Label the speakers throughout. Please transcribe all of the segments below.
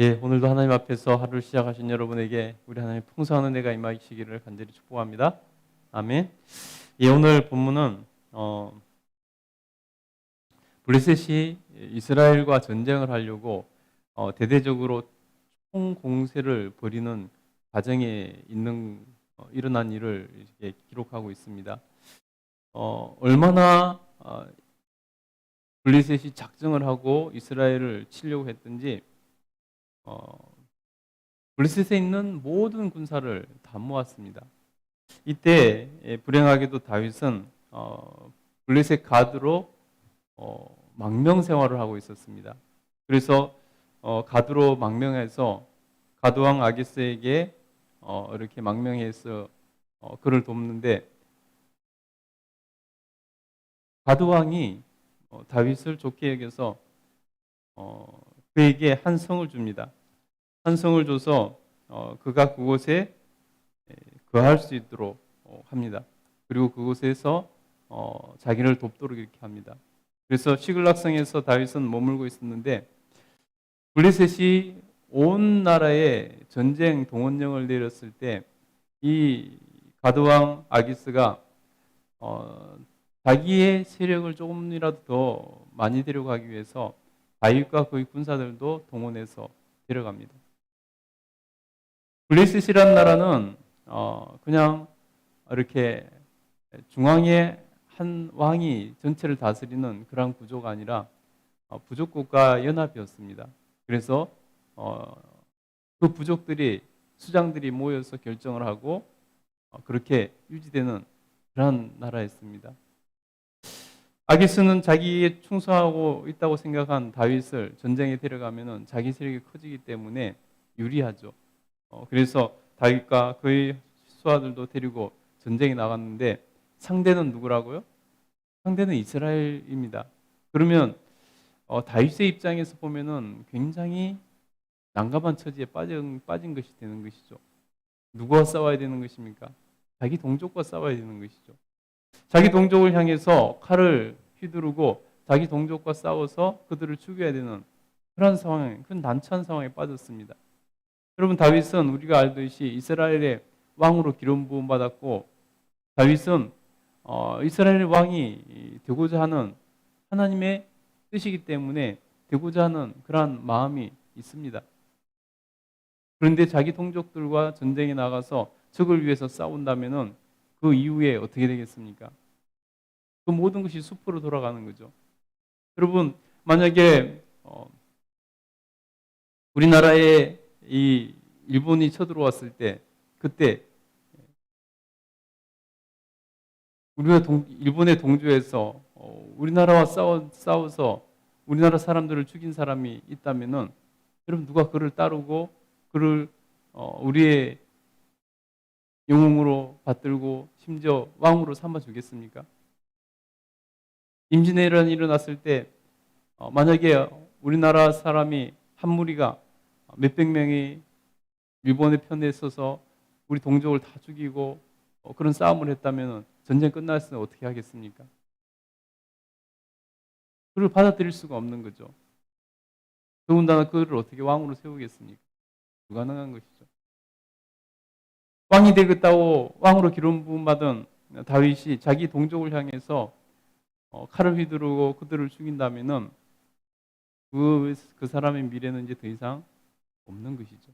Speaker 1: 예, 오늘도 하나님 앞에서 하루를 시작하신 여러분에게 우리 하나님 풍성한 은혜가 임하시기를 간절히 축복합니다. 아멘. 예, 오늘 본문은 어, 블레셋이 이스라엘과 전쟁을 하려고 어, 대대적으로 총 공세를 벌이는 과정에 있는 어, 일어난 일을 기록하고 있습니다. 어, 얼마나 어, 블레셋이 작정을 하고 이스라엘을 치려고 했든지 어, 블레셋에 있는 모든 군사를 다 모았습니다. 이때 예, 불행하게도 다윗은 어, 블레셋 가드로 어, 망명 생활을 하고 있었습니다. 그래서 어, 가드로 망명해서 가드왕 아기스에게 어, 이렇게 망명해서 어, 그를 돕는데 가드왕이 어, 다윗을 좋게 여겨서 어, 그에게 한 성을 줍니다. 한 성을 줘서 어, 그가 그곳에 에, 거할 수 있도록 어, 합니다. 그리고 그곳에서 어, 자기를 돕도록 이렇게 합니다. 그래서 시글락성에서 다윗은 머물고 있었는데 블레셋이 온 나라에 전쟁 동원령을 내렸을 때 이 가드왕 아기스가 어, 자기의 세력을 조금이라도 더 많이 데려가기 위해서 다윗과 그의 군사들도 동원해서 데려갑니다. 블레셋이라는 나라는 어, 그냥 이렇게 중앙에 한 왕이 전체를 다스리는 그런 구조가 아니라 어, 부족 국가 연합이었습니다. 그래서 어, 그 부족들이 수장들이 모여서 결정을 하고 어, 그렇게 유지되는 그런 나라였습니다. 아기스는 자기에 충성하고 있다고 생각한 다윗을 전쟁에 데려가면은 자기 세력이 커지기 때문에 유리하죠. 어, 그래서 다윗과 그의 수하들도 데리고 전쟁에 나갔는데 상대는 누구라고요? 상대는 이스라엘입니다. 그러면 어, 다윗의 입장에서 보면은 굉장히 난감한 처지에 빠진, 빠진 것이 되는 것이죠. 누구와 싸워야 되는 것입니까? 자기 동족과 싸워야 되는 것이죠. 자기 동족을 향해서 칼을 휘두르고 자기 동족과 싸워서 그들을 죽여야 되는 그런 상황, 그런 난처한 상황에 빠졌습니다. 여러분 다윗은 우리가 알듯이 이스라엘의 왕으로 기름 부음 받았고 다윗은 어, 이스라엘의 왕이 되고자 하는 하나님의 뜻이기 때문에 되고자 하는 그러한 마음이 있습니다. 그런데 자기 동족들과 전쟁에 나가서 적을 위해서 싸운다면은 그 이후에 어떻게 되겠습니까? 그 모든 것이 숲으로 돌아가는 거죠. 여러분 만약에 어, 우리나라에 이 일본이 쳐들어왔을 때 그때 우리가 동, 일본의 동조에서 어, 우리나라와 싸워, 싸워서 우리나라 사람들을 죽인 사람이 있다면은 여러분 누가 그를 따르고 그를 어, 우리의 영웅으로 받들고 심지어 왕으로 삼아 주겠습니까? 임진왜란이 일어났을 때 어, 만약에 우리나라 사람이 한 무리가 몇백 명이 일본의 편에 서서 우리 동족을 다 죽이고 어, 그런 싸움을 했다면 전쟁 끝났을 때 어떻게 하겠습니까? 그를 받아들일 수가 없는 거죠. 더군다나 그를 어떻게 왕으로 세우겠습니까? 불가능한 것이죠. 왕이 되겠다고 왕으로 기름 받은 다윗이 자기 동족을 향해서 어, 칼을 휘두르고 그들을 죽인다면은 그, 그 사람의 미래는 이제 더 이상 없는 것이죠.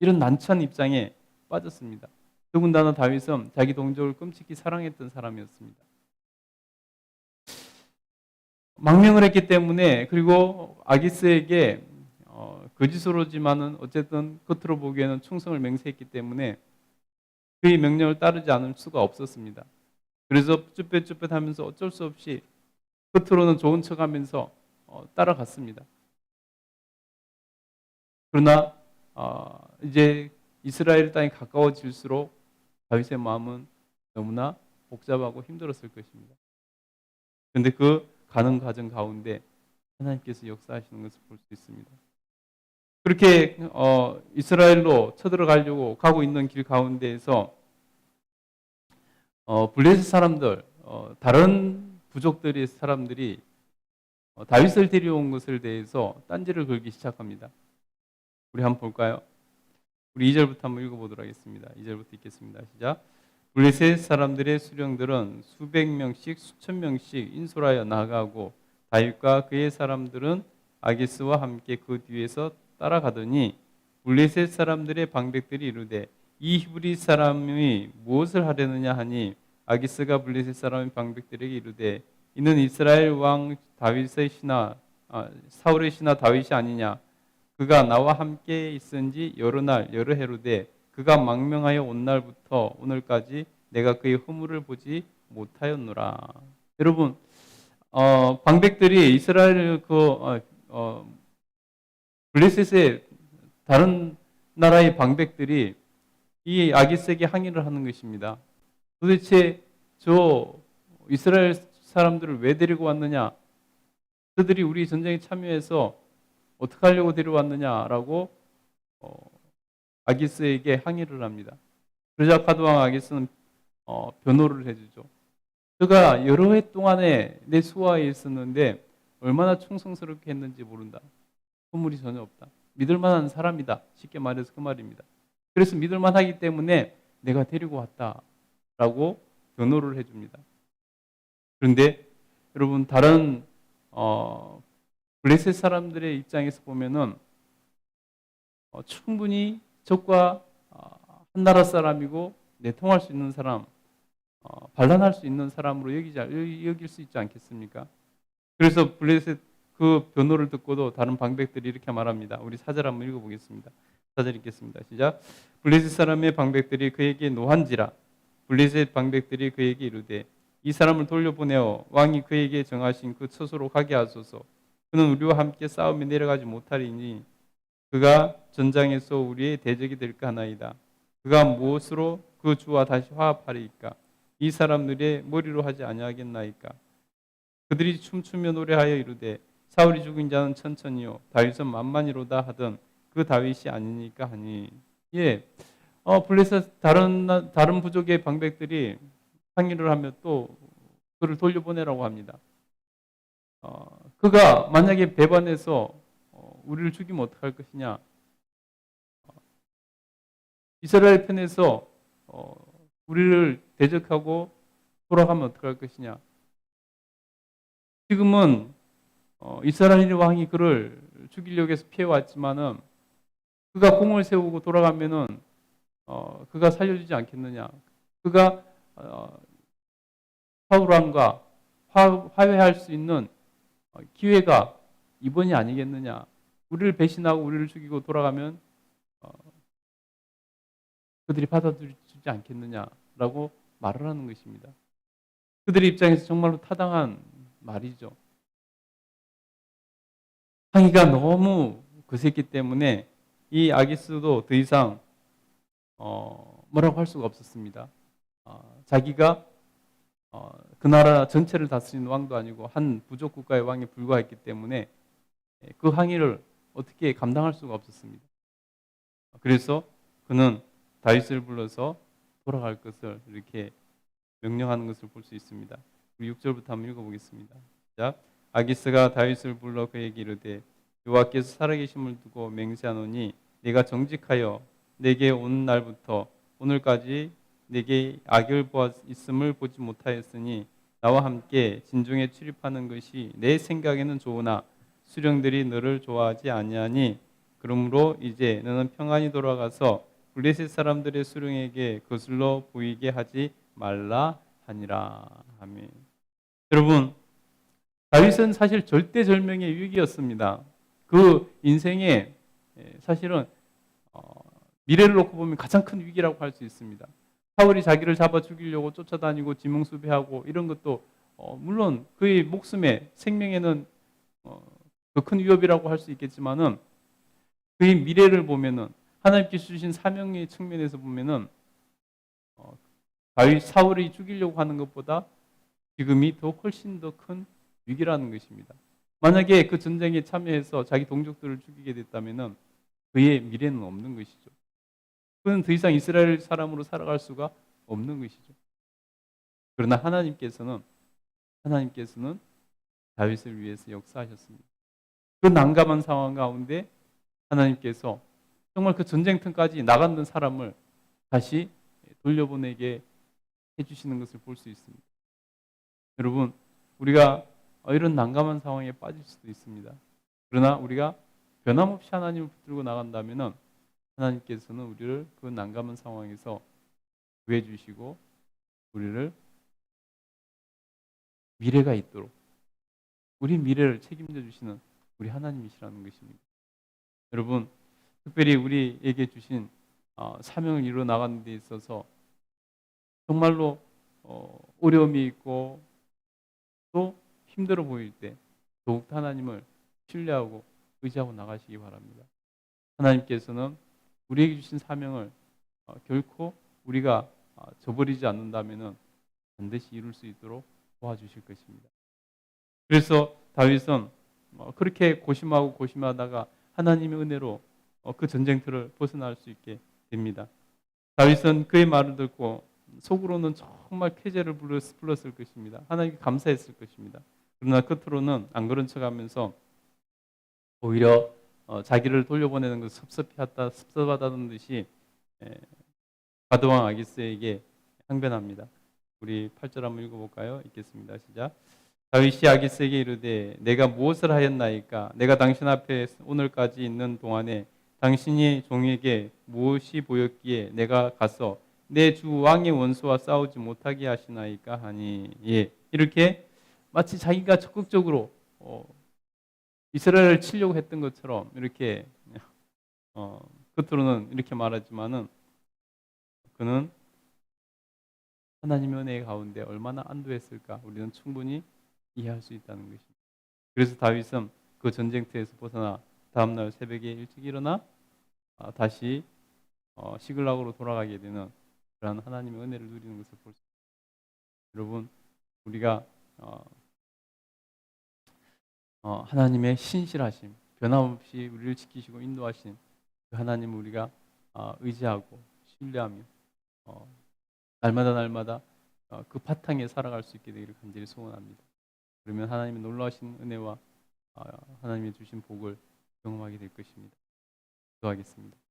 Speaker 1: 이런 난처한 입장에 빠졌습니다. 더군다나 다윗은 자기 동족을 끔찍히 사랑했던 사람이었습니다. 망명을 했기 때문에 그리고 아기스에게 어, 거짓으로지만은 어쨌든 겉으로 보기에는 충성을 맹세했기 때문에 그의 명령을 따르지 않을 수가 없었습니다. 그래서 쭈뼛쭈뼛하면서 어쩔 수 없이 겉으로는 좋은 척하면서 어, 따라갔습니다. 그러나 어, 이제 이스라엘 땅이 가까워질수록 다윗의 마음은 너무나 복잡하고 힘들었을 것입니다. 그런데 그 가는 과정 가운데 하나님께서 역사하시는 것을 볼 수 있습니다. 그렇게 어, 이스라엘로 쳐들어가려고 가고 있는 길 가운데에서 어, 블레셋 사람들, 어, 다른 부족들의 사람들이 어, 다윗을 데려온 것을 대해서 딴지를 걸기 시작합니다. 우리 한번 볼까요? 우리 2절부터 한번 읽어보도록 하겠습니다. 2절부터 읽겠습니다. 시작. 블레셋 사람들의 수령들은 수백 명씩 수천 명씩 인솔하여 나가고 다윗과 그의 사람들은 아기스와 함께 그 뒤에서 따라가더니 블레셋 사람들의 방백들이 이르되 이 히브리 사람이 무엇을 하려느냐 하니 아기스가 블레셋 사람의 방백들에게 이르되 이는 이스라엘 왕 다윗의 신하 아, 사울의 신하 다윗이 아니냐 그가 나와 함께 있은 지 여러 날 여러 해로되 그가 망명하여 온 날부터 오늘까지 내가 그의 허물을 보지 못하였노라. 여러분, 어, 방백들이 이스라엘 그 어, 어, 블레셋의 다른 나라의 방백들이 이 아기스에게 항의를 하는 것입니다. 도대체 저 이스라엘 사람들을 왜 데리고 왔느냐? 그들이 우리 전쟁에 참여해서 어떻게 하려고 데려왔느냐라고 어, 아기스에게 항의를 합니다. 그러자 카드왕 아기스는 어, 변호를 해주죠. 그가 여러 해 동안에 내 수하에 있었는데 얼마나 충성스럽게 했는지 모른다. 소물이 전혀 없다. 믿을 만한 사람이다. 쉽게 말해서 그 말입니다. 그래서 믿을 만하기 때문에 내가 데리고 왔다 라고 변호를 해줍니다. 그런데 여러분 다른 어, 블레셋 사람들의 입장에서 보면은 어, 충분히 적과 어, 한 나라 사람이고 내통할 수 있는 사람, 어, 반란할 수 있는 사람으로 여기지, 여길 수 있지 않겠습니까? 그래서 블레셋 그 변호를 듣고도 다른 방백들이 이렇게 말합니다. 우리 사절 한번 읽어보겠습니다. 사절 읽겠습니다. 시작. 블레셋 사람의 방백들이 그에게 노한지라 블레셋 방백들이 그에게 이르되 이 사람을 돌려보내어 왕이 그에게 정하신 그 처소로 가게 하소서. 그는 우리와 함께 싸움에 내려가지 못하리니 그가 전장에서 우리의 대적이 될까 하나이다. 그가 무엇으로 그 주와 다시 화합하리이까? 이 사람들의 머리로 하지 아니하겠나이까? 그들이 춤추며 노래하여 이르되 사울이 죽은 자는 천천히요 다윗은 만만히로다 하던 그 다윗이 아니니까 하니 예. 어 블레셋 다른 나- 다른 부족의 방백들이 항의를 하며 또 그를 돌려보내라고 합니다. 어, 그가 만약에 배반해서 어, 우리를 죽이면 어떡할 것이냐? 어, 이스라엘 편에서 어, 우리를 대적하고 돌아가면 어떡할 것이냐? 지금은 어, 이스라엘 왕이 그를 죽이려고 해서 피해왔지만은 그가 공을 세우고 돌아가면은 어, 그가 살려주지 않겠느냐? 그가 어, 사울 왕과 화, 화해할 수 있는 어, 기회가 이번이 아니겠느냐? 우리를 배신하고 우리를 죽이고 돌아가면 어, 그들이 받아들이지 않겠느냐라고 말을 하는 것입니다. 그들의 입장에서 정말로 타당한 말이죠. 항의가 너무 거셌기 때문에 이 아기스도 더 이상 어, 뭐라고 할 수가 없었습니다. 어, 자기가 어, 그 나라 전체를 다스리는 왕도 아니고 한 부족 국가의 왕에 불과했기 때문에 예, 그 항의를 어떻게 감당할 수가 없었습니다. 그래서 그는 다윗을 불러서 돌아갈 것을 이렇게 명령하는 것을 볼 수 있습니다. 우리 6절부터 한번 읽어보겠습니다. 자, 아기스가 다윗을 불러 그에게 이르되 여호와께서 살아계심을 두고 맹세하노니 네가 정직하여 내게 온 날부터 오늘까지 내게 악을 보았음을 보지 못하였으니 나와 함께 진중에 출입하는 것이 내 생각에는 좋으나 수령들이 너를 좋아하지 아니하니 그러므로 이제 너는 평안히 돌아가서 블레셋 사람들의 수령에게 거슬러 보이게 하지 말라 하니라 아멘. 여러분 다윗은 사실 절대절명의 위기였습니다. 그 인생에 사실은 어, 미래를 놓고 보면 가장 큰 위기라고 할 수 있습니다. 사울이 자기를 잡아 죽이려고 쫓아다니고 지명수배하고 이런 것도 어, 물론 그의 목숨에 생명에는 어, 더큰 위협이라고 할 수 있겠지만은 그의 미래를 보면은 하나님께서 주신 사명의 측면에서 보면은 어, 사울이 죽이려고 하는 것보다 지금이 더 훨씬 더 큰 위기라는 것입니다. 만약에 그 전쟁에 참여해서 자기 동족들을 죽이게 됐다면은 그의 미래는 없는 것이죠. 그는 더 이상 이스라엘 사람으로 살아갈 수가 없는 것이죠. 그러나 하나님께서는 하나님께서는 다윗을 위해서 역사하셨습니다. 그 난감한 상황 가운데 하나님께서 정말 그 전쟁터까지 나갔던 사람을 다시 돌려보내게 해주시는 것을 볼 수 있습니다. 여러분, 우리가 이런 난감한 상황에 빠질 수도 있습니다. 그러나 우리가 변함없이 하나님을 붙들고 나간다면 하나님께서는 우리를 그 난감한 상황에서 구해 주시고 우리를 미래가 있도록 우리 미래를 책임져 주시는 우리 하나님이시라는 것입니다. 여러분, 특별히 우리에게 주신 어, 사명을 이루어 나가는 데 있어서 정말로 어, 어려움이 있고 또 힘들어 보일 때 더욱 하나님을 신뢰하고 의지하고 나가시기 바랍니다. 하나님께서는 우리에게 주신 사명을 어, 결코 우리가 어, 저버리지 않는다면 반드시 이룰 수 있도록 도와주실 것입니다. 그래서 다윗은 어, 그렇게 고심하고 고심하다가 하나님의 은혜로 어, 그 전쟁터를 벗어날 수 있게 됩니다. 다윗은 그의 말을 듣고 속으로는 정말 쾌재를 불렀- 불렀을 것입니다. 하나님께 감사했을 것입니다. 그러나 겉으로는 안 그런 척하면서 오히려 어, 자기를 돌려보내는 것 섭섭했다, 섭섭하다는 듯이 에, 바드왕 아기스에게 항변합니다. 우리 8절 한번 읽어볼까요? 읽겠습니다. 시작. 다윗이 아기스에게 이르되 내가 무엇을 하였나이까? 내가 당신 앞에 오늘까지 있는 동안에 당신이 종에게 무엇이 보였기에 내가 가서 내 주 왕의 원수와 싸우지 못하게 하시나이까 하니 예 이렇게 마치 자기가 적극적으로 어, 이스라엘을 치려고 했던 것처럼 이렇게 어, 겉으로는 이렇게 말하지만은 그는 하나님의 은혜 가운데 얼마나 안도했을까 우리는 충분히 이해할 수 있다는 것입니다. 그래서 다윗은 그 전쟁터에서 벗어나 다음 날 새벽에 일찍 일어나 아, 다시 어, 시글락으로 돌아가게 되는 그러한 하나님의 은혜를 누리는 것을 볼 수 있습니다. 여러분 우리가 어, 어, 하나님의 신실하심, 변함없이 우리를 지키시고 인도하신 그 하나님을 우리가 어, 의지하고 신뢰하며 어, 날마다 날마다 어, 그 바탕에 살아갈 수 있게 되기를 간절히 소원합니다. 그러면 하나님의 놀라우신 은혜와 어, 하나님의 주신 복을 경험하게 될 것입니다. 기도하겠습니다.